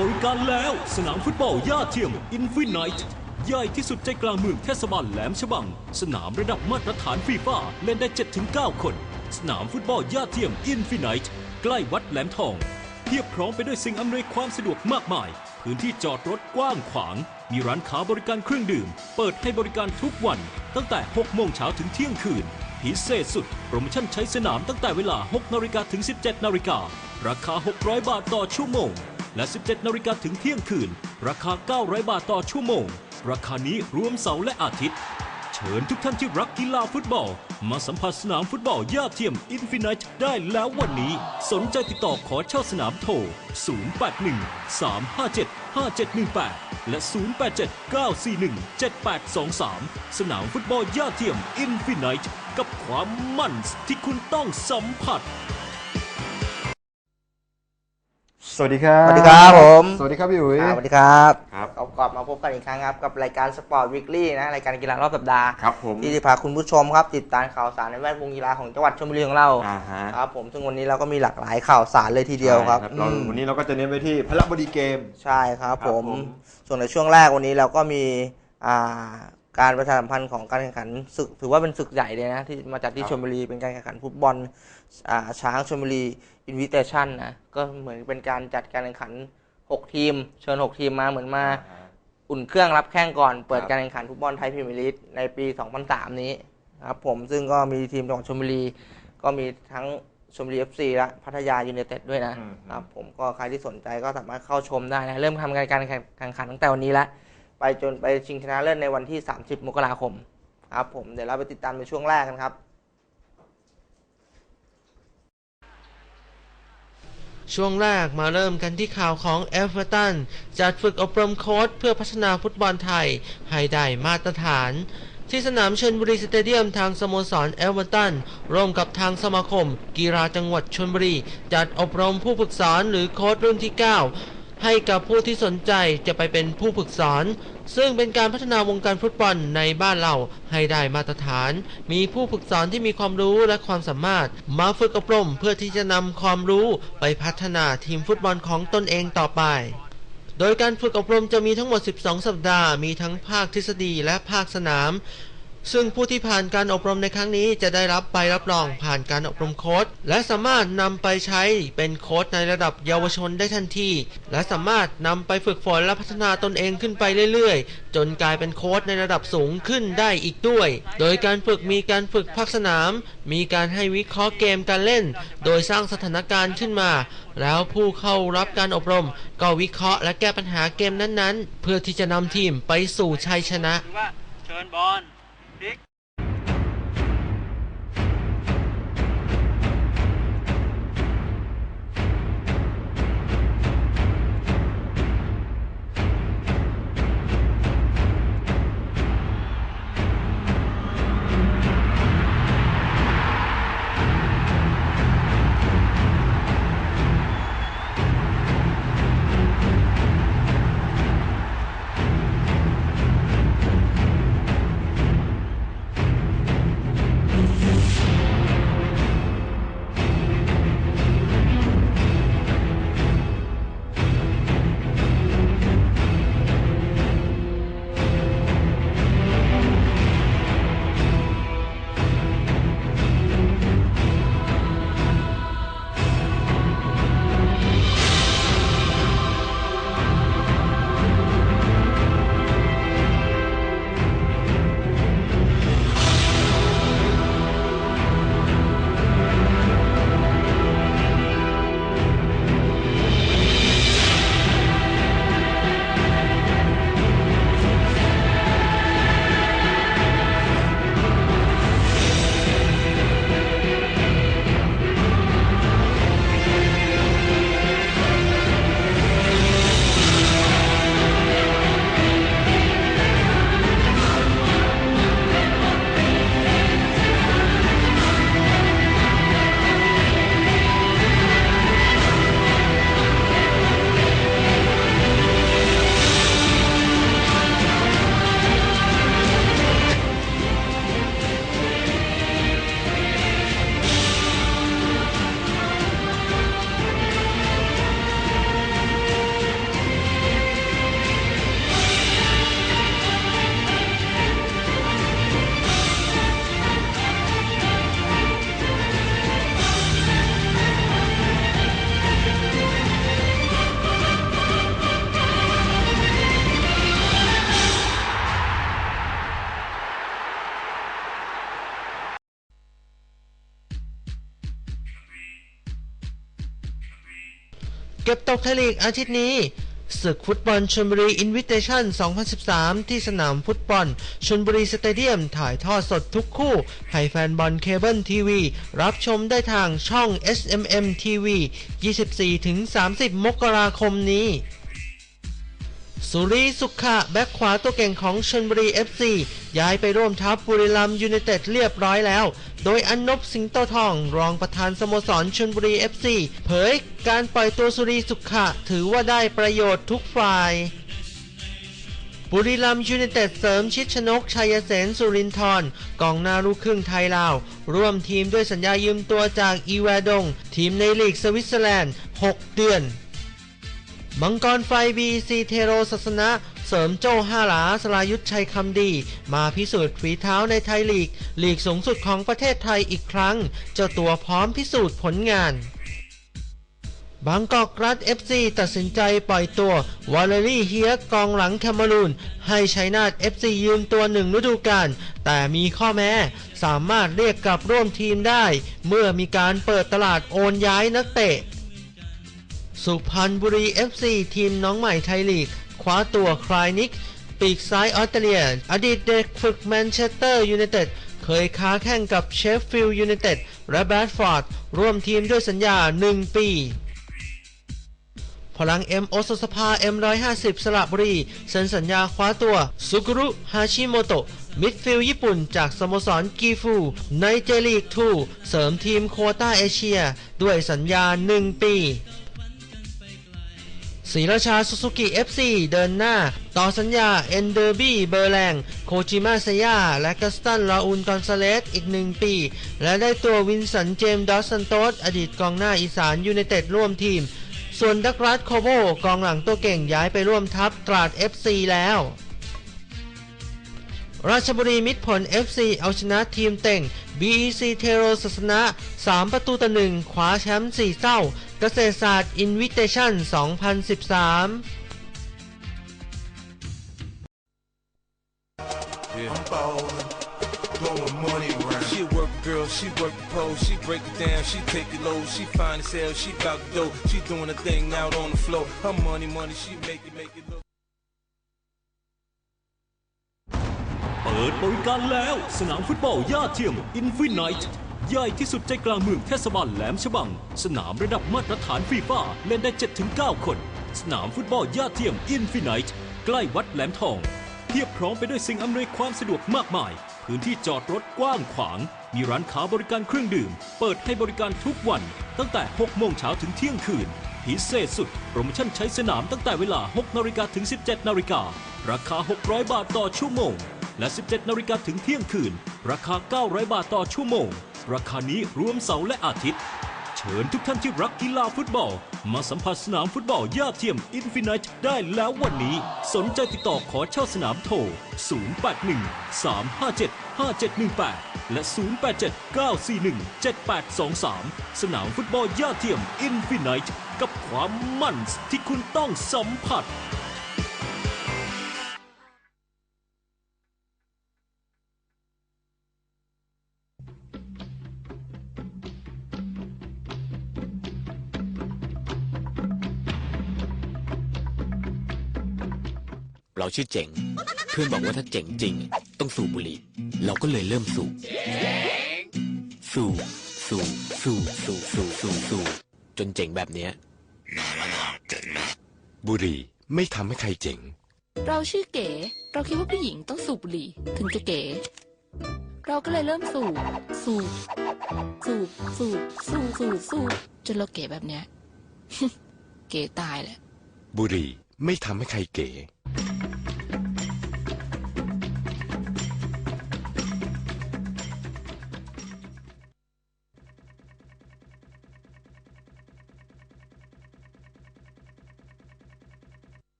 บริการแล้ว สนามฟุตบอลย่าเทียมอินฟินิตใหญ่ที่สุดใจกลางเมืองเทศบาลแหลมฉบัง สนามระดับมาตรฐานฟีฟ่าเล่นได้ 7-9 คน สนามฟุตบอลย่าเทียมอินฟินิตใกล้วัดแหลมทองเพียบพร้อมไปด้วยสิ่งอำนวยความสะดวกมากมาย พื้นที่จอดรถกว้างขวาง มีร้านค้าบริการเครื่องดื่ม เปิดให้บริการทุกวัน ตั้งแต่ 6 โมงเช้าถึงเที่ยงคืน พิเศษสุด โปรโมชั่นใช้สนามตั้งแต่เวลา 6 นาฬิกาถึง 17 นาฬิการาคา 600 บาทต่อชั่วโมง และ 17 นาฬิกาถึงเที่ยงคืน ราคา 900 บาทต่อชั่วโมง ราคานี้รวมเสาร์และอาทิตย์ เชิญทุกท่านที่รักกีฬาฟุตบอล มาสัมผัสสนามฟุตบอลย่าเทียมอินฟินิตได้แล้ววันนี้ สนใจติดต่อขอเช่าสนามโทร 081 357 5718 และ 087 941 7823 สนามฟุตบอลย่าเทียมอินฟินิตกับความมั่นที่คุณต้องสัมผัส สวัสดีครับสวัสดีครับผม สวัสดีครับพี่อุ๋ยครับสวัสดีครับครับเรากลับมาพบกันอีกครั้งครับ กับรายการสปอร์ตวีคลี่นะรายการกีฬารอบสัปดาห์ครับผมที่จะพาคุณผู้ชมครับ ติดตามข่าวสารในแวดวงกีฬาของจังหวัดชลบุรีของเราอ่าฮะครับผมซึ่งวันนี้เราก็มีหลากหลายข่าวสารเลยทีเดียวครับใช่เราอืมวันนี้เราก็จะเน้นไปที่พระบดีเกม ใช่ครับครับผมผมส่วนในช่วงแรกวันนี้เราก็มีอ่าการประชาสัมพันธ์ของการแข่งขันศึกถือว่าเป็นศึกใหญ่เลยนะที่มาจากที่ชลบุรีเป็นการแข่งขันฟุตบอลอ่า ช้างชลบุรีอินวิเตชันนะก็เหมือนเป็นการจัดการแข่งขัน 6 ทีม เชิญ 6 ทีมมาเหมือนมาอุ่นเครื่องรับแข้งก่อนเปิดครับการแข่งขันฟุตบอลไทยพรีเมียร์ลีกในปี 2003 นี้ครับผมซึ่งก็มีทีมจังหวัดชลบุรีก็มีทั้งชลบุรี FC และพัทยายูไนเต็ดด้วยนะอืมครับผมก็ใครที่สนใจก็สามารถเข้าชมได้นะ เริ่มทำการการแข่งขันตั้งแต่วันนี้แล้วไปจนไปชิงชนะเลิศในวันที่ 30 มกราคมครับผมเดี๋ยวเราไปติดตามในช่วงแรกกันครับ ช่วงแรกมาเริ่มกันที่ข่าวของเอฟเวอร์ตันจัดฝึกอบรมโค้ชเพื่อพัฒนาฟุตบอลไทย ให้ได้มาตรฐาน ที่สนามชนบุรีสเตเดียมทางสโมสรเอเวอร์ตันร่วมกับทางสมาคม กีฬาจังหวัดชนบุรี จัดอบรมผู้ฝึกสอนหรือโค้ชรุ่นที่ 9 ให้กับผู้ที่สนใจจะไปเป็นผู้ฝึกสอน ซึ่งเป็นการพัฒนาวงการฟุตบอลในบ้านเราให้ได้มาตรฐาน มีผู้ฝึกสอนที่มีความรู้และความสามารถ มาฝึกอบรมเพื่อที่จะนำความรู้ไปพัฒนาทีมฟุตบอลของตนเองต่อไปโดยการฝึกอบรมจะมีทั้งหมด 12 สัปดาห์ มีทั้งภาคทฤษฎีและภาคสนาม ซึ่งผู้ที่ผ่านการอบรมในครั้งนี้จะได้รับใบรับรองผ่านการอบรมโค้ดและสามารถนำไปใช้เป็นโค้ดในระดับเยาวชนได้ทันที และสามารถนำไปฝึกฝนและพัฒนาตนเองขึ้นไปเรื่อยๆ จนกลายเป็นโค้ดในระดับสูงขึ้นได้อีกด้วย โดยการฝึกมีการฝึกภาคสนาม มีการให้วิเคราะห์เกมการเล่น โดยสร้างสถานการณ์ขึ้นมา แล้วผู้เข้ารับการอบรม ก็วิเคราะห์และแก้ปัญหาเกมนั้นๆ เพื่อที่จะนำทีมไปสู่ชัยชนะเชิญบอล ก็บตกไทยลีกอาทิตย์นี้ศึกฟุตบอลชนบุรีอินวิเตชัน2013 ที่สนามฟุตบอลชนบุรีสเตเดียมถ่ายทอดสดทุกคู่ ให้แฟนบอลเคเบิลทีวีรับชมได้ทางช่อง SMM TV 24-30 มกราคมนี้ สุรีสุขะแบ็คขวาตัวเก่งของชลบุรี FC ย้ายไปร่วมทัพบุรีรัมย์ยูไนเต็ดเรียบร้อยแล้ว โดยอนนบสิงโตทอง รองประธานสโมสรชลบุรี FC เผยการปล่อยตัวสุรีสุขะถือว่าได้ประโยชน์ทุกฝ่ายบุรีรัมย์ยูไนเต็ดเสริมชิดชนกชัยเสนสุรินทร์กองหน้าลูกครึ่งไทยลาว ร่วมทีมด้วยสัญญายืมตัวจากอีแวดง ทีมในลีกสวิตเซอร์แลนด์ 6 เดือน มังกรไฟบีซีเทโรศาสนะ เสริมโจ้ห้าหลาสรายุทธชัยคำดี มาพิสูจน์ฝีเท้าในไทยลีก ลีกสูงสุดของประเทศไทยอีกครั้ง เจ้าตัวพร้อมพิสูจน์ผลงานบางกอกรัฐ FC ตัดสินใจปล่อยตัววอลเลรี่เฮียกองหลังแคมารูน ให้ชัยนาท FC ยืมตัวหนึ่งฤดูกาลแต่มีข้อแม้ สามารถเรียกกลับร่วมทีมได้ เมื่อมีการเปิดตลาดโอนย้ายนักเตะ สุพรรณบุรี FC ทีมน้องใหม่ไทยลีก คว้าตัวคลายนิก ปีกซ้ายออสเตรเลีย อดีตเด็กฝึกแมนเชสเตอร์ยูไนเต็ดเคยค้าแข่งกับเชฟฟิลด์ยูไนเต็ดและแบดฟอร์ดร่วมทีมด้วยสัญญา 1 ปีพลังเอ็มโอสสภา M150 สระบุรีเซ็นสัญญาคว้าตัวซุกุรุฮาชิโมโตะมิดฟิลด์ญี่ปุ่นจากสโมสรกีฟู ในเจลีก 2 เสริมทีมโคต้าเอเชีย ด้วยสัญญา 1 ปี ศรีราชาซูซูกิ FC เดินหน้า ต่อสัญญาเอนเดอร์บี้เบอร์แรงโคจิมาเซยาและกัสตันลาอุนกอนซาเลสอีกหนึ่งปี และได้ตัววินสันเจมส์ดอสซันโตสอดีตกองหน้าอีสานยูไนเต็ดร่วมทีม ส่วนดักรัสโคโบกองหลังตัวเก่งย้ายไปร่วมทัพตราด FC แล้วราชบุรีมิตรผล FC เอาชนะทีมเต็ง BEC เทโรศาสนะ 3 ประตูต่อหนึ่งคว้าแชมป์4เศร้า เกษตรศาสตร์อินวิเตชั่น2013 I'm ballin', blowing money around. She a work girl, she work the pole, she break it down, she take it low, she fine as hell, she bout to dough, she doing her thing out on the floor. Her money, money, she make it, make it look. เปิดบริการแล้ว สนามฟุตบอลย่าเทียม Infinite ใหญ่ที่สุดใจกลางเมืองเทศบาลแหลมฉบัง สนามระดับมาตรฐานฟีฟ่าเล่นได้ 7-9 คน สนามฟุตบอลย่าเทียม Infinite ใกล้วัดแหลมทอง เพียบพร้อมไปด้วยสิ่งอำนวยความสะดวกมากมาย พื้นที่จอดรถกว้างขวาง มีร้านค้าบริการเครื่องดื่ม เปิดให้บริการทุกวัน ตั้งแต่ 6 โมงเช้าถึงเที่ยงคืน พิเศษสุด โปรโมชั่นใช้สนามตั้งแต่เวลา 6 นาฬิกาถึง 17 นาฬิการาคา 600 บาทต่อชั่วโมง และ 17 นาฬิกาถึงเที่ยงคืน ราคา 900 บาทต่อชั่วโมง ราคานี้รวมเสาร์และอาทิตย์ เชิญทุกท่านที่รักกีฬาฟุตบอล มาสัมผัสสนามฟุตบอลย่าเทียม Infinite ได้แล้ววันนี้ สนใจติดต่อขอเช่าสนามโทร 081 357 5718 และ 087 941 7823 สนามฟุตบอลย่าเทียม Infinite กับความมั่นที่คุณต้องสัมผัส เราชื่อเจ๋ง เพื่อนบอกว่าถ้าเจ๋งจริง ต้องสูบบุหรี่ เราก็เลยเริ่มสูบ สูบ สูบ สูบ สูบ สูบ สูบ สูบ จนเจ๋งแบบเนี้ยบุหรี่ไม่ทำให้ใครเจ๋ง เราชื่อเก๋ เราคิดว่าผู้หญิงต้องสูบบุหรี่ถึงจะเก๋ เราก็เลยเริ่มสูบ สูบ สูบ สูบ สูบ สูบ สูบ จนเราเก๋แบบเนี้ย เก๋ตายแหละ บุหรี่ไม่ทำให้ใครเก๋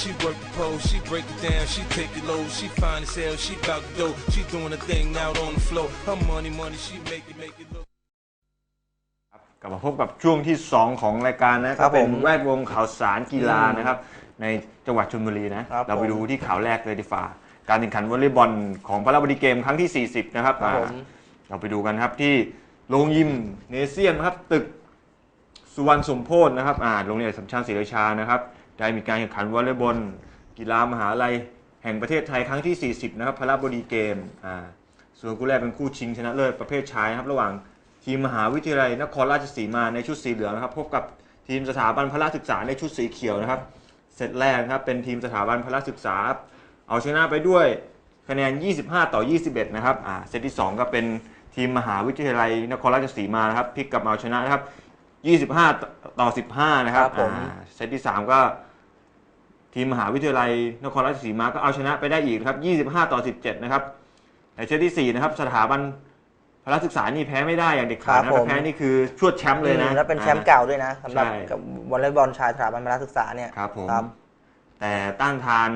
she work the pole, she break it down, she take it low, she fine as hell, she bout to dough, she doing her thing out on the floor. Her money, money, she make it, make it look. กลับมาพบกับช่วงที่ 2 ของรายการนะคครัรับบผมเป็นแวดวงข่าวสารกีฬานะครับ ในจังหวัดชลบุรีนะครับเราไปผมดูที่ข่าวแรกเลยดีฟ้าการแข่งขันวอลเลย์บอลของพระราชบดีเกมครั้งที่ 40 นะครับครับผม อ่าเราไปดูกันครับที่โรงยิมเนเซียนนะครับตึก สุวรรณสมโพธนะครับอ่าโรงเรียนสัมชัญศรีราชานะครับ ได้มีการแข่งขันวอลเลย์บอลกีฬามหาลัยแห่งประเทศไทยครั้งที่ 40 นะครับพระบดีเกมอ่าส่วนคู่แรกเป็นคู่ชิงชนะเลิศประเภทชายนะครับระหว่างทีมมหาวิทยาลัยนครราชสีมาในชุดสีเหลืองนะครับพบกับทีมสถาบันพละศึกษาในชุดสีเขียวนะครับเซตแรกนะครับเป็นทีมสถาบันพละศึกษา เอาชนะไปด้วยคะแนน 25 ต่อ 21 นะครับอ่าเซตที่ 2 ก็เป็นทีมมหาวิทยาลัยนครราชสีมานะครับพลิกกลับมาเอาชนะนะครับ 25 ต่อ 15 นะครับครับผมอ่าเซตที่ 3 ก็ ทีมมหาวิทยาลัยนครราชสีมาก็เอาชนะไปได้อีกนะครับ 25 ต่อ 17 นะครับ ในเซตที่ 4 นะครับ สถาบันพละศึกษานี่แพ้ไม่ได้อย่างเด็ดขาดครันะบผมถ้าแพ้นี่คือชวดแชมป์เลยนะอืมแล้วเป็นแชมป์เก่าด้วยนะสำหรับใช่กับวอลเลย์บอลชายสถาบันพละศึกษาเนี่ยครับผมครับแต่ต้านทาน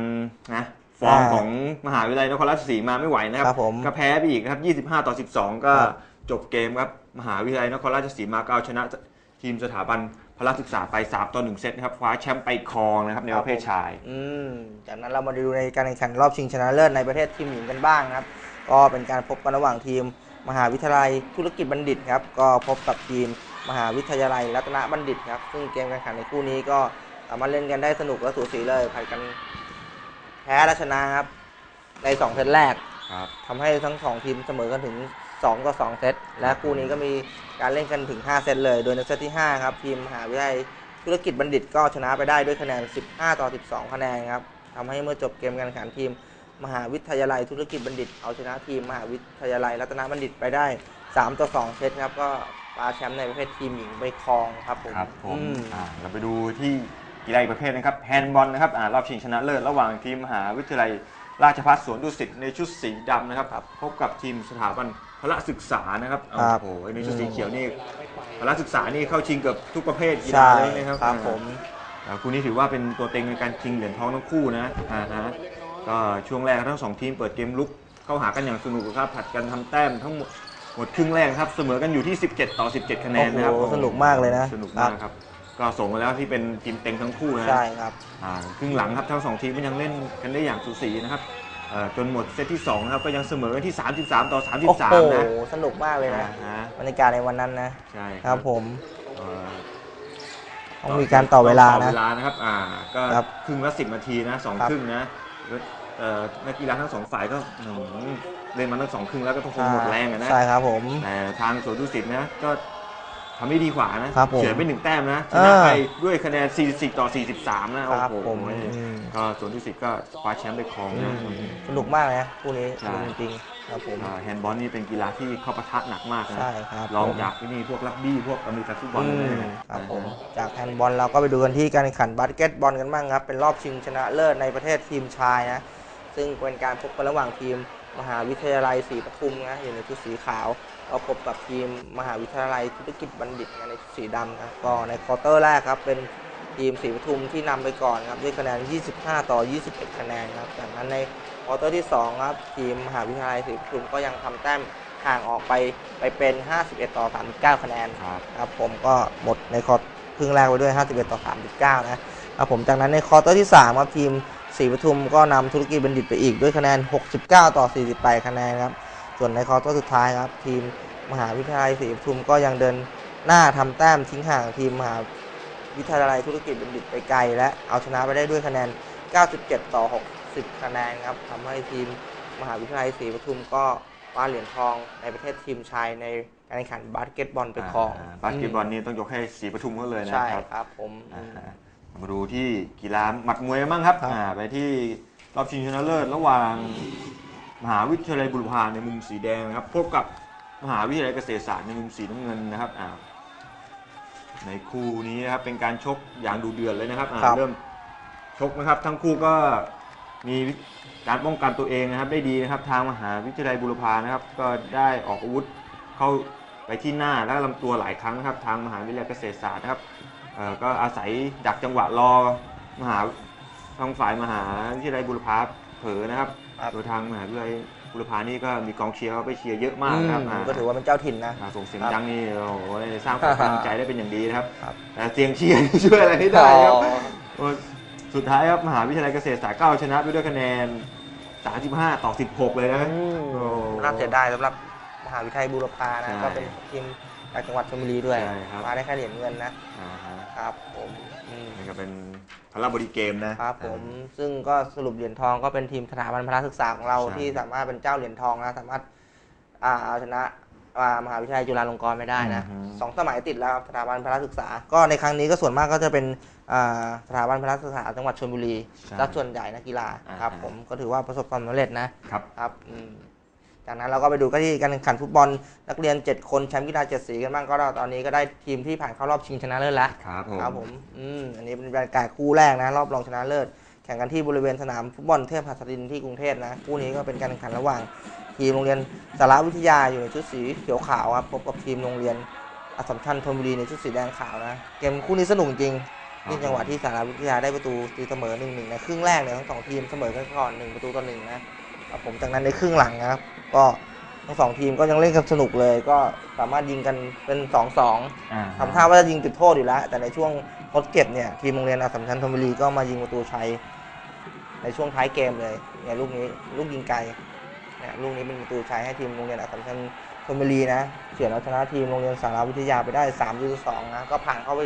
นะฟอร์มอ่าของมหาวิทยาลัยนครราชสีมาไม่ไหวนะครับครับผมก็แพ้ไปอีกนะครับ 25 ต่อ 12 ก็ครับจบเกมครับ มหาวิทยาลัยนครราชสีมาก็เอาชนะ ทีมสถาบันพละศึกษาไป 3 ต่อ 1 เซตนะครับคว้าแชมป์ไปครองนะครับในประเภทชาย อืมจากนั้นเรามาดูในการแข่งขันรอบชิงชนะเลิศในประเทศทีมหญิงกันบ้างนะครับ ก็เป็นการพบกันระหว่างทีม มหาวิทยาลัยธุรกิจบัณฑิตครับ ก็พบกับทีมมหาวิทยาลัยรัตนบัณฑิตครับ ซึ่งเกมการแข่งขันในคู่นี้ก็สามารถเล่นกันได้สนุกและสูสีเลยผัดกันแพ้และชนะครับในสองเซตแรกครับทำให้ทั้งสองทีมเสมอกันถึง 2 ต่อ 2 เซต และคู่นี้ก็มีการเล่นกันถึง 5 เซตเลย โดยในเซตที่ 5 ครับทีมมหาวิทยาลัยธุรกิจบัณฑิตก็ชนะไปได้ด้วยคะแนน 15 ต่อ 12 คะแนนครับทำให้เมื่อจบเกมการแข่งขันทีม มหาวิทยาลัยธุรกิจบัณฑิต เอาชนะทีมมหาวิทยาลัยรัตนบัณฑิตไปได้ 3 ต่อ 2 เซตครับก็คว้าแชมป์ในประเภททีมหญิงไปครองครับผมครับผมอืม อ่าเราไปดูที่กีฬาอีกประเภทนะครับแฮนด์บอลนะครับอ่ารอบชิงชนะเลิศระหว่างทีมมหาวิทยาลัย ราชภัฏสวนดุสิตในชุดสีดำนะครับ พบกับทีมสถาบันพละศึกษานะครับครับโอ้โหในชุดสีเขียวนี่พละศึกษานี่เข้าชิงเกือบทุกประเภทกีฬาใช่เลยนะครับครับอ่าผม อ่าคู่นี้ถือว่าเป็นตัวเต็งในการชิงเหรียญทองทั้งคู่นะอ่าฮะก็ช่วงแรกทั้งสองทีมเปิดเกมลุกเข้าหากันอย่างสนุกครับผัดกันทำแต้มทั้งหมดหมดครึ่งแรกครับเสมอกันอยู่ที่ 17 ต่อ 17 คะแนนนะครับโอ้โหสนุกมากเลยนะ สนุกมากครับ ก็ส่งมาแล้วที่เป็นทีมเต็งทั้งคู่นะใช่ครับอ่าครึ่งหลังครับทั้งสองทีมก็ยังเล่นกันได้อย่างสูสีนะครับเอ่อจนหมดเซตที่2นะครับก็ยังเสมอกันที่ 33 ต่อ โอ้โห33 นะ สนุกมากเลยนะอ่าฮะ บรรยากาศในวันนั้นนะใช่ครับผมเอ่อต้องมีการต่อเวลาต่อนะเวลานะครับอ่าก็ครับครึ่งละ10นาทีนะสองครับ ครึ่งนะเอ่อนักกีฬาทั้งสองฝ่ายก็อื้อหือเล่นมาทั้งสองครึ่งแล้วก็ต้องคงหมดแรงอะนะ ใช่ครับผม แต่ทางสวนดุสิตนะก็ ทำได้ดีกว่านะครับผมเฉือนไปหนึ่งแต้มนะชเออนะไปด้วยคะแนน 44 ต่อ 43 นะครับโอ้โหผมอืม ก็สวนดุสิตก็คว้าแชมป์ไปครองนะ สนุกมากเลยนะคู่นี้ใช่ สนุกจริงๆครับผม อ่าแฮนด์บอลนี่เป็นกีฬาที่เข้าปะทะหนักมากนะใช่ครับลองผม จากที่นี่พวกรักบี้พวกอเมริกันฟุตบอลอืเลยมนะครับผมจากแฮนด์บอลเราก็ไปดูกันที่การแข่งขันบาสเกตบอลกันบ้างครับ เป็นรอบชิงชนะเลิศในประเทศทีมชายนะ ซึ่งเป็นการพบกันระหว่างทีมมหาวิทยาลัยศรีปทุมนะอยู่ในชุดสีขาว ก็พบกับทีมมหาวิทยาลัยธุรกิจบัณฑิตในสีดำนะก็ในควอเตอร์แรกครับ เป็นทีมศรีปทุมที่นำไปก่อนครับด้วยคะแนน 25 ต่อ 21 คะแนนครับจากนั้นในควอเตอร์ที่สองครับ ทีมมหาวิทยาลัยศรีปทุมก็ยังทำแต้มห่างออกไปไปเป็น 51 ต่อ 39 คะแนนครับครับผมก็หมดในคอร์ครึ่งแรกไปด้วย 51 ต่อ 39 นะครับผมจากนั้นในควอเตอร์ที่ 3 ครับทีมศรีปทุมก็นำธุรกิจบัณฑิตไปอีกด้วยคะแนน 69 ต่อ 48 คะแนนครับ ส่วนในควอเตอร์สุดท้ายครับ ทีมมหาวิทยาลัยศรีปทุมก็ยังเดินหน้าทำแต้มทิ้งห่างทีมมหาวิทยาลัยธุรกิจบัณฑิตไปไกล และเอาชนะไปได้ด้วยคะแนน 97 ต่อ 60 คะแนนครับทำให้ทีมมหาวิทยาลัยศรีปทุมก็คว้าเหรียญทองในประเทศทีมชายในการแข่งขันบาสเกตบอลไปครองาบาสเกตบอลนี่ต้องยกให้สีปทุมเขาเลยนะใช่ครับครับผมอ่าฮะมาดูที่กีฬาหมัดมวยกันบ้างครับครับอ่าไปที่รอบชิงชนะเลิศระหว่าง มหาวิทยาลัยบุรพาในมุมสีแดงนะครับ พบกับมหาวิทยาลัยเกษตรศาสตร์ในมุมสีน้ำเงินนะครับอ่าในคู่นี้นะครับเป็นการชกอย่างดูเดือดเลยนะครับอ่าครับ เริ่มชกนะครับ ทั้งคู่ก็มีการป้องกันตัวเองนะครับ ได้ดีนะครับ ทางมหาวิทยาลัยบุรพานะครับ ก็ได้ออกอาวุธเข้าไปที่หน้าและลำตัวหลายครั้งนะครับ ทางมหาวิทยาลัยเกษตรศาสตร์นะครับเอ่อก็อาศัยดักจังหวะรอมหาทางฝ่ายมหาวิทยาลัยบุรพาเผลอนะครับ ครับ โดยทางมหาวิทยาลัยบุรพานี่ก็มีกองเชียร์เข้าไปเชียร์เยอะมากนะครับอืมอ่าก็ถือว่าเป็นเจ้าถิ่นนะ อ่าส่งเสียงครับดังนี่โอ้โหสร้างความกำลังใจได้เป็นอย่างดีนะครับครับ แต่เสียงเชียร์นี่ช่วยอะไรไม่ได้ครับอ๋อโอ้สุดท้ายครับมหาวิทยาลัยเกษตรศาสตร์ก็เอาชนะไปด้วยคะแนน 35 ต่อ 16 เลยนะอืมโอ้ น่าเสียดายสำหรับมหาหาวิทยาลัยบูรพาใช่นะก็เป็นทีมจากจังหวัดชลบุรีด้วย ใช่ครับ มาได้แค่เหรียญเงินนะอ่าฮะ ครับผมอืม นี่ก็เป็นพลาบริเกมนะ ครับผมซึ่งก็สรุปเหรียญทองก็เป็นทีมสถาบันพละศึกษาของเราใช่ ที่สามารถเป็นเจ้าเหรียญทองนะสามารถอ่าเอาชนะอ่ามหาวิทยาลัยจุฬาลงกรณ์ไม่ได้นะอือฮึสองสมัยติดแล้วครับสถาบันพละศึกษา ก็ในครั้งนี้ก็ส่วนมากก็จะเป็นอ่าสถาบันพละศึกษาจังหวัดชลบุรีใช่และส่วนใหญ่นักกีฬาอ่าครับฮะผมก็ถือว่าประสบความสำเร็จนะครับ ครับอืม จากนั้นเราก็ไปดูกันที่การแข่งขันฟุตบอลนักเรียน 7 คนแชมป์กีฬาเจ็ดสีกันบ้างก็ตอนนี้ก็ได้ทีมที่ผ่านเข้ารอบชิงชนะเลิศแล้วครับผมครับผมอืมอันนี้เป็นบรรยากาศคู่แรกนะรอบรองชนะเลิศแข่งกันที่บริเวณสนามฟุตบอลเทพหัสดินที่กรุงเทพนะคู่นี้ก็เป็นการแข่งขันระหว่าง ทีมโรงเรียนสารวิทยาอยู่ในชุดสีเขียวขาวครับพบกับทีมโรงเรียนอัสสัมชัญธนบุรีในชุดสีแดงขาวนะเกมคู่นี้สนุกจริงนี่จังหวะที่สารวิทยาได้ประตูตีเสมอหนึ่งหนึ่งนะครึ่งแรกเนี่ยทั้งสองทีมเสมอกันก่อนหนึ่งประตูต่อหนึ่งนะ ครับผมจากนั้นในครึ่งหลังนะครับ ก็ทั้งสองทีมก็ยังเล่นกันสนุกเลย ก็สามารถยิงกันเป็นสองสองอ่าทำท่าว่าจะยิงจุดโทษอยู่แล้ว แต่ในช่วงทดเก็บเนี่ยทีมโรงเรียนอัสสัมชัญธนบุรีก็มายิงประตูชัยในช่วงท้ายเกมเลยเนี่ยลูกนี้ลูกยิงไกลเนี่ยลูกนี้เป็นประตูชัยให้ทีมโรงเรียนอัสสัมชัญธนบุรีนะเฉือนเอาชนะทีมโรงเรียนสารวิทยาไปได้3ามสองนะก็ผ่านเข้าไป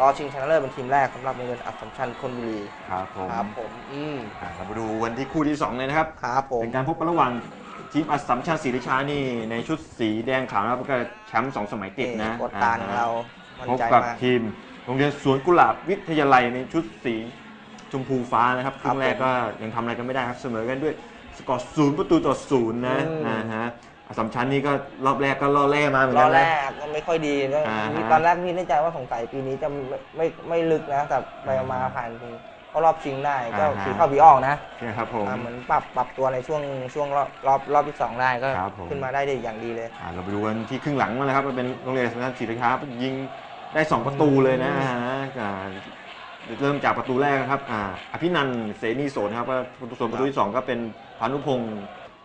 รอชิงชนะเลิศเป็นทีมแรกสำหรับโรงเรียนอัสสัมชัญธนบุรีครับผมครับผมอืมอ่าเรามาดูวันที่คู่ที่สองเลยนะครับ ครับผมเป็นการพบกันระหว่างทีมอัสสัมชัญศรีราชานี่ในชุดสีแดงขาวนะครับก็แชมป์สองสมัยติดนะกดตานของเรามั่นพบใจกับมาก ทีมโรงเรียนสวนกุหลาบวิทยาลัยในชุดสีชมพูฟ้านะครับครึ่งแรกก็ยังทำอะไรกันไม่ได้ครับเสมอกันด้วยสกอร์ศูนย์ประตูต่อศูนย์นะอืมอ่าฮะ อัสสัมชัญนี่ก็รอบแรกก็ล่อแร่มาเหมือนรกัอนบแรนะ กก็ไม่ค่อยดีก็อ่าฮะมีตอนแรกพี่ในใจว่าสงสัยปีนี้จะไม่ไม่ไม่ลึกนะแต่ไปมาผ่านถึงเข้ารอบชิงได้ก็อ่าฮะผีเข้าผีออกนะ เนี่ยครับผม อ่าเหมือนปรับปรับตัวในช่วงช่วงรอบรอบรอบที่สองได้ก็ครับผม ขึ้นมาได้ดีอย่างดีเลย อ่าเราไปดูกันที่ครึ่งหลังมาเลยครับมันเป็นโรงเรียนอัสสัมชัญศรีราชายิงได้สองประตูเลยนะฮะอ่าเริ่มจากประตูแรกนะครับอ่าอภินันท์เสนีโสนะครับก็ส่วนประตูที่สองก็เป็นพานุพงศ์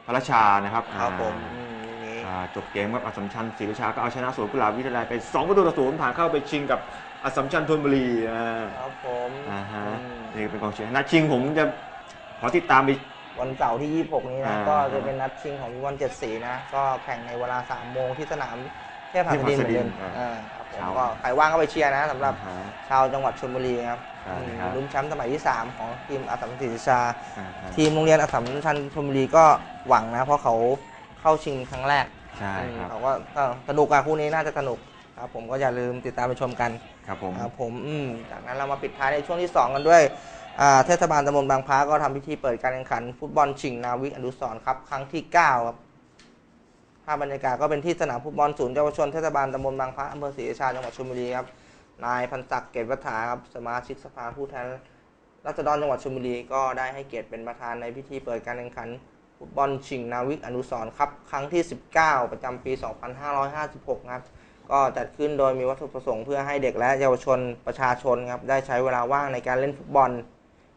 พระราชานะครับครับผมอ่าอืมลูกนี้อ่า จบเกมครับอัสสัมชัญศรีราชาก็เอาชนะสวนกุหลาบวิทยาลัยไป2ประตูต่อศูนย์ผ่านเข้าไปชิงกับอัสสัมชัญธนบุรีอ่าครับผมอ่าฮะอืมนี่เป็นกองเชียร์นัดชิงผมจะขอติดตามไปวันเสาร์ที่ 26 นี้นะอ่าก็จะเป็นนัดชิงของวันเจ็ดสีนะ ก็แข่งในเวลา 3 โมงที่สนามเทพหัสดินเหมือนเดิมอ่าอ่าครับผมเช้าก็ใครว่างก็ไปเชียร์นะสำหรับอ่าฮะชาวจังหวัดชลบุรีครับใช่อืมครับลุ้นแชมป์สมัยที่ 3 ของทีมอัสสัมศรีราชาอ่าฮะทีมโรงเรียนอัสสัมชัญชลบุรีก็หวังนะ เพราะเขาเข้าชิงครั้งแรก ใช่อืมครับ เขาก็ก็สนุกอะคู่นี้น่าจะสนุกครับ ผมก็อย่าลืมติดตามไปชมกันครับผม ครับผมอืมจากนั้นเรามาปิดท้ายในช่วงที่ 2 กันด้วยอ่าเทศบาลตำบลบางพระก็ทำพิธีเปิดการแข่งขัน ฟุตบอลชิงนาวิกอนุสรณ์ครับครั้งที่ 9 ครับภาพบรรยากาศก็เป็นที่สนามฟุตบอลศูนย์เยาวชนเทศบาลตำบลบางพระอำเภอศรีราชาจังหวัดชลบุรีครับนายพันศักดิ์เกตวัฒนาครับสมาชิกสภาผู้แทน ราษฎรจังหวัดชลบุรีก็ได้ให้เกียรติเป็นประธานในพิธีเปิดการแข่งขัน ฟุตบอลชิงนาวิกอนุสรครับ ครั้งที่ 19 ประจำปี 2556 ครับ ก็จัดขึ้นโดยมีวัตถุประสงค์เพื่อให้เด็กและเยาวชนประชาชนครับ ได้ใช้เวลาว่างในการเล่นฟุตบอล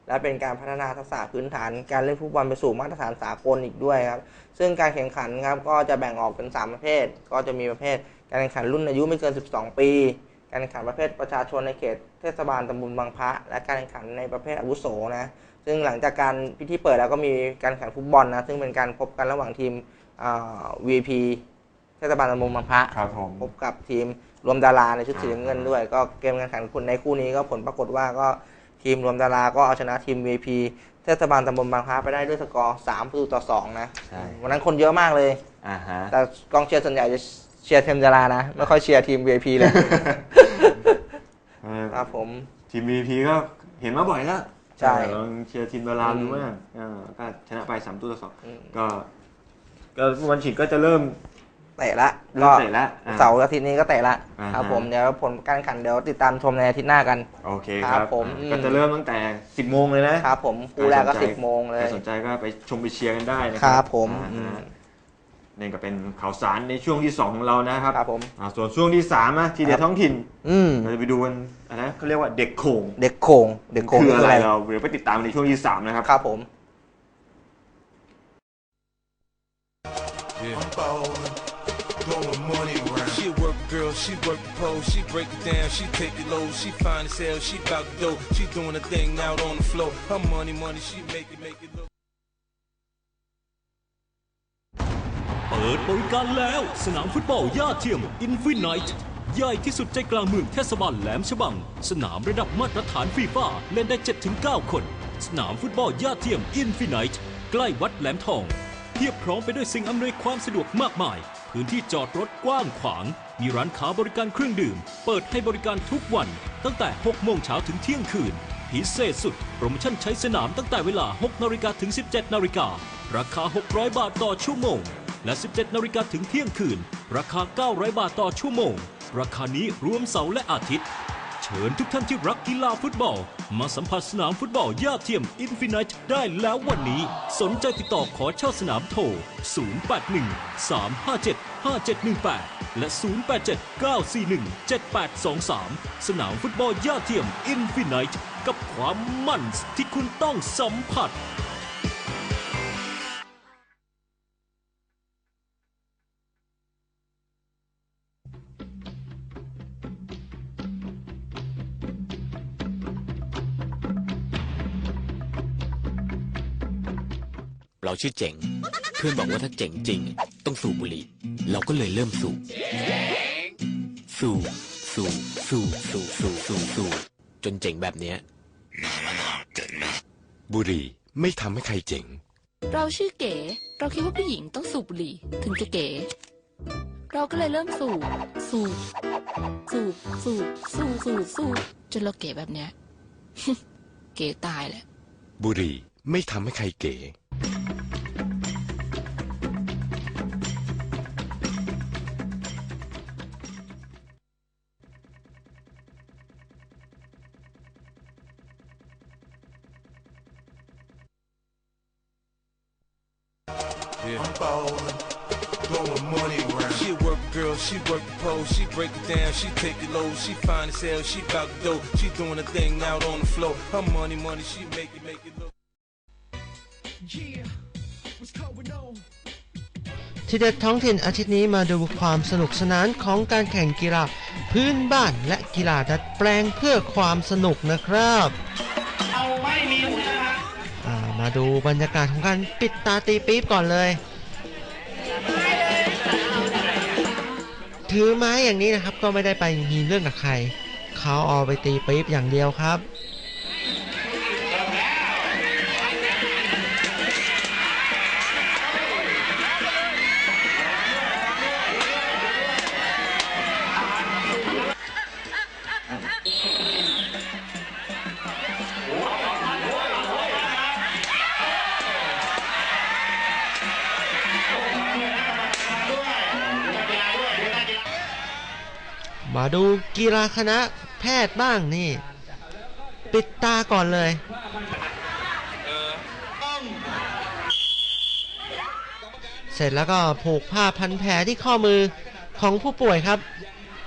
และเป็นการพัฒนาทักษะพื้นฐานการเล่นฟุตบอลไปสู่มาตรฐานสากลอีกด้วยครับ ซึ่งการแข่งขันครับก็จะแบ่งออกเป็น 3 ประเภท ก็จะมีประเภท การแข่งขันรุ่นอายุไม่เกิน 12 ปี การแข่งขันประเภทประชาชนในเขตเทศบาลตำบลบางพระ และการแข่งขันในประเภทอาวุโสนะ ซึ่งหลังจากการพิธีเปิดแล้วก็มีการแข่งฟุตบอลนะ ซึ่งเป็นการพบกันระหว่างทีมอ่า VP เทศบาลตำบลบางพระครับผมพบกับทีมรวมดาราในชุดสีน้ำเงินด้วย ก็เกมการแข่งขันคุณในคู่นี้ก็ผลปรากฏว่าก็ทีมรวมดาราก็เอาชนะทีม VP เทศบาลตำบลบางพระไปได้ด้วยสกอร์3ประตูต่อ 2 นะใช่วันนั้นคนเยอะมากเลยอ่าฮะแต่กองเชียร์ส่วนใหญ่จะเชียร์ทีมดารานะ ไม่ค่อยเชียร์ทีม VIP เลยเออครับผม ทีม VP ก็เห็นมาบ่อยแล้ว ใช่เออลองเชียร์ทีมดาราอืมดูมากอ่าก็ชนะไป3ประตูต่อสองอืมก็ก็วันฉิงก็จะเริ่มเตะละเริ่มเตะละอ่าเสาร์อาทิตย์นี้ก็เตะละอ่าฮะครับผมเดี๋ยวผลการแข่งขันเดี๋ยวติดตามชมในอาทิตย์หน้ากัน โอเคคครัรับบผมอ่าอืมก็จะเริ่มตั้งแต่ 10 โมงเลยนะครับผมคู่แรกก็ใคสนใจ10 โมงเลยใครสนใจก็ไปชมไปเชียร์กันได้นะคครัรับผมอ่าอืมฮะ นี่ก็เป็นข่าวสารในช่วงที่ 2 ของเรานะครับครับผมอ่าส่วนช่วงที่3นะทีเดียวท้องถิ่นอืมเราจะไปดูกันอะไรนะเขาเรียกว่าเด็กโขงเด็กโขงเด็กโขงคือนี่อะไรเราเดี๋ยวไปติดตามในช่วงที่ 3 นะครับ ครับผม เปิดบริการแล้ว สนามฟุตบอลย่าเทียมอินฟินิตใหญ่ที่สุดใจกลางเมืองเทศบาลแหลมฉบัง สนามระดับมาตรฐานฟีฟ่าเล่นได้ 7-9 คน สนามฟุตบอลย่าเทียมอินฟินิตใกล้วัดแหลมทอง เพียบพร้อมไปด้วยสิ่งอำนวยความสะดวกมากมาย พื้นที่จอดรถกว้างขวาง มีร้านค้าบริการเครื่องดื่ม เปิดให้บริการทุกวัน ตั้งแต่ 6 โมงเช้าถึงเที่ยงคืน พิเศษสุด โปรโมชั่นใช้สนามตั้งแต่เวลา 6 นาฬิกาถึง 17 นาฬิการาคา 600 บาทต่อชั่วโมง และ 17 นาฬิกาถึงเที่ยงคืน ราคา 900 บาทต่อชั่วโมง ราคานี้รวมเสาร์และอาทิตย์ เชิญทุกท่านที่รักกีฬาฟุตบอล มาสัมผัสสนามฟุตบอลย่าเทียมอินฟินิตได้แล้ววันนี้ สนใจติดต่อขอเช่าสนามโทร 081 357 5718 และ 087 941 7823 สนามฟุตบอลย่าเทียมอินฟินิตกับความมั่นที่คุณต้องสัมผัส เราชื่อเจ๋ง เพื่อนบอกว่าถ้าเจ๋งจริง ต้องสูบบุหรี่ เราก็เลยเริ่มสูบ สูบ สูบ สูบ สูบ สูบ สูบ สูบ จนเจ๋งแบบเนี้ยบุหรี่ไม่ทำให้ใครเจ๋ง เราชื่อเก๋ เราคิดว่าผู้หญิงต้องสูบบุหรี่ถึงจะเก๋ เราก็เลยเริ่มสูบ สูบ สูบ สูบ สูบ สูบ สูบ จนเราเก๋แบบเนี้ย เก๋ตายแหละ บุหรี่ไม่ทำให้ใครเก๋ she work the pole, she break it down, she take it low, she fine as hell, she bout to dope, she doing a thing out on the floor. Her money, money, she make it, make it look. ที่เด็ดท้องถิ่นอาทิตย์นี้มาดูความสนุกสนานของการแข่งกีฬาพื้นบ้านและกีฬาดัดแปลงเพื่อความสนุกนะครับอ่ามาดูบรรยากาศของการปิดตาตีปี๊บก่อนเลย ถือไม้อย่างนี้นะครับ ก็ไม่ได้ไปมีเรื่องกับใคร เขาเอาไปตีปี๊บอย่างเดียวครับ มาดูกีฬาคณะแพทย์บ้างนี่ ปิดตาก่อนเลย เสร็จแล้วก็ผูกผ้าพันแผลที่ข้อมือของผู้ป่วยครับ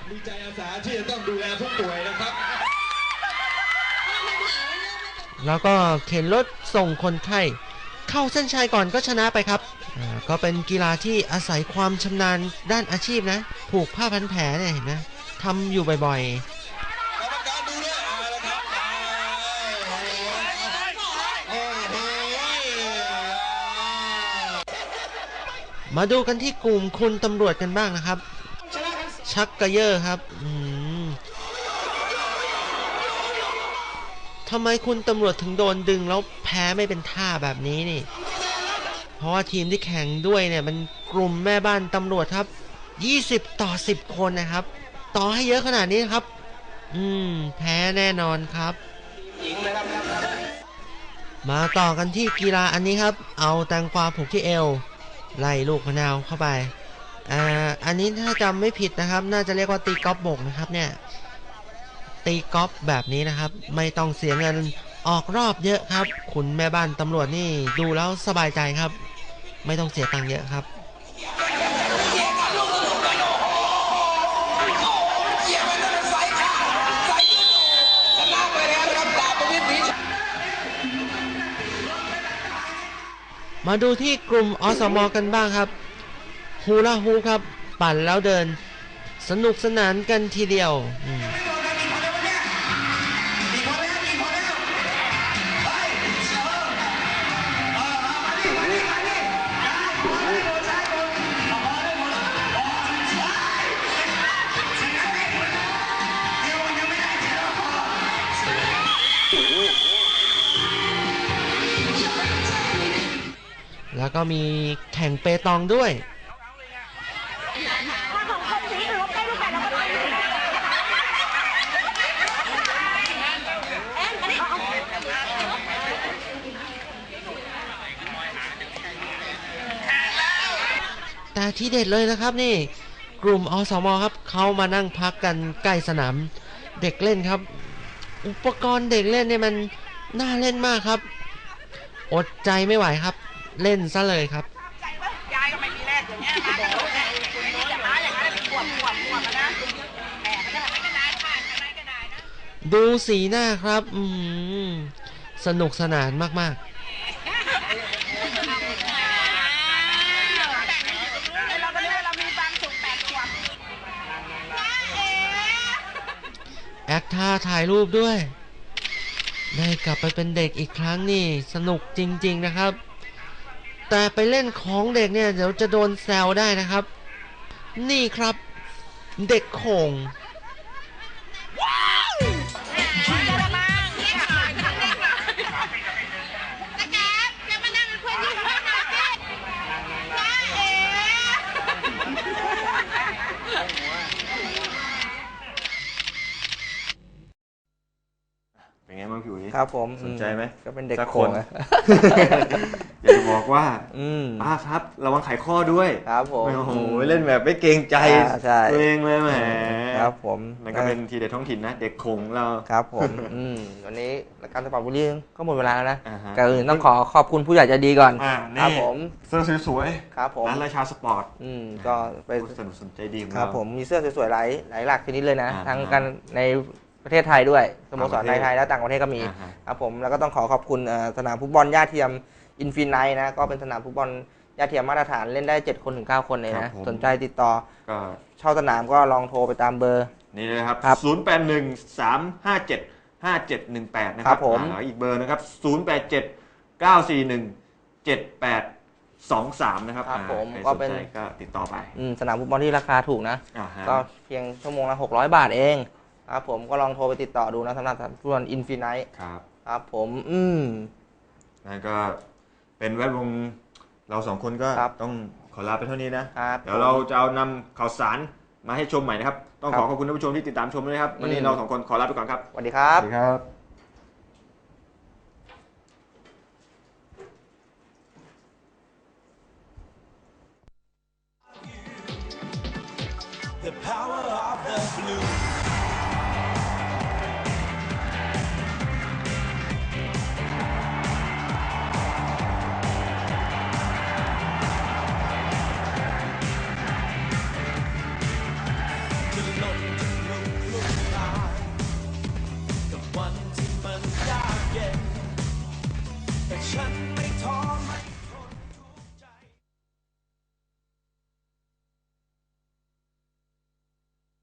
มีใจอาสาที่จะต้องดูแลผู้ป่วยนะครับ แล้วก็เข็นรถส่งคนไข้เข้าเส้นชัยก่อนก็ชนะไปครับอ่าก็เป็นกีฬาที่อาศัยความชำนาญด้านอาชีพนะ ผูกผ้าพันแผลเนี่ยเห็นไหม ทำอยู่บ่อยๆ มาดูกันที่กลุ่มคุณตำรวจกันบ้างนะครับ ชักกระเยอะครับทำไมคุณตำรวจถึงโดนดึงแล้วแพ้ไม่เป็นท่าแบบนี้นี่ เพราะว่าทีมที่แข่งด้วยเนี่ย มันกลุ่มแม่บ้านตำรวจครับ 20 ต่อ 10 คนนะครับ ต่อให้เยอะขนาดนี้ครับ อืม แพ้แน่นอนครับ มาต่อกันที่กีฬาอันนี้ครับ เอาแตงกวาผูกที่เอว ไล่ลูกมะนาวเข้าไป อ่า อันนี้ถ้าจำไม่ผิดนะครับ น่าจะเรียกว่าตีกอล์ฟบกนะครับ เนี่ย ตีกอล์ฟแบบนี้นะครับ ไม่ต้องเสียเงินออกรอบเยอะครับ คุณแม่บ้านตำรวจนี่ดูแล้วสบายใจครับ ไม่ต้องเสียตังค์เยอะครับ มาดูที่กลุ่มอสมกันบ้างครับฮูลาฮูครับ ปั่นแล้วเดิน สนุกสนานกันทีเดียว ก็มีแข่งเปตองด้วย แต่ที่เด็ดเลยนะครับนี่กลุ่มอสมครับเขามานั่งพักกันใกล้สนามเด็กเล่นครับ อุปกรณ์เด็กเล่นเนี่ยมันน่าเล่นมากครับ อดใจไม่ไหวครับ เล่นซะเลยครับ ยายก็ไม่มีแรกอย่างเงี้ยมาแต่คุณนี่อย่ามาอย่างนั้นขวบขวบขวบนะแหมมันจะทำให้กระดาษผ่านอะไรก็ได้นะดูสีหน้าครับอืมสนุกสนานมากเราก็นึกว่าเรามีความสุขแปดขวบๆ แอคท่าถ่ายรูปด้วย ได้กลับไปเป็นเด็กอีกครั้งนี่ สนุกจริง ๆ นะครับ แต่ไปเล่นของเด็กเนี่ยเดี๋ยวจะโดนแซวได้นะครับ นี่ครับ เด็กโขง เป็นไงบ้างพี่อุ๋ยครับผมสนใจไหมก็เป็นเด็กสัโขคนงอะอยากจะบอกว่าอืมป้าครับระวังไขข้อด้วยครับผมโอ้โหเล่นแบบไม่เกรงใจอ่าใช่ตัวเองเลยแหมครับผมมันก็เป็นทีเด็ดท้องถิ่นนะ เด็กคงเราครับผมอืมวันนี้รายการสปอร์ตบุรีก็หมดเวลาแล้วนะอ่าฮะก่อนอื่นต้องขอขอบคุณผู้ใหญ่ใจดีก่อนอ่านี่ครับผมเสื้อสวยครับผมร้านราชาสปอร์ตอืมก็ไปผู้สนับสนุนใจดีของครับเราผมมีเสื้อสวยๆหลายหลายหลากชนิดเลยนะอ่าทั้งฮะกันใน ประเทศไทยด้วยสโมสรต่างประเทศในไทยและต่างประเทศก็มีอ่าฮะครับผมแล้วก็ต้องขอขอบคุณเอ่อสนามฟุตบอลย่าเทียมอินฟินไนนะ ก็เป็นสนามฟุตบอลย่าเทียมมาตรฐานเล่นได้ 7 คนถึง 9 คนเลยครันะบผมสนใจติดต่อก็เช่าสนามก็ลองโทรไปตามเบอร์ นี่เลยครับครับ 0 8 1 3 5 7 5 7 1 8 นะคครัรับบผมอ่าแล้วอีกเบอร์นะครับ 0 8 7 9 4 1 7 8 2 3นะครับครับอ่าผมใครก็สนเป็นใจก็ติดต่อไปอืมสนามฟุตบอลที่ราคาถูกนะอ่าฮะก็เพียงชั่วโมงละ600บาทเอง ครับผมก็ลองโทรไปติดต่อดูนะสำหรับสนามฟุตบอลอินฟินไนครับครับผมอืมนั่นก็เป็นแวดวงเราสองคนก็ครับต้องขอลาไปเท่านี้นะครับเดี๋ยวเราจะเอานำข่าวสารมาให้ชมใหม่นะครับ ต้องครัขบอขอบคุณท่านผู้ชมที่ติดตามชมด้วยนะครับ วันนี้อืมเราสองคนขอลาไปก่อนครับ สวัสดีครับสวัสดีครับ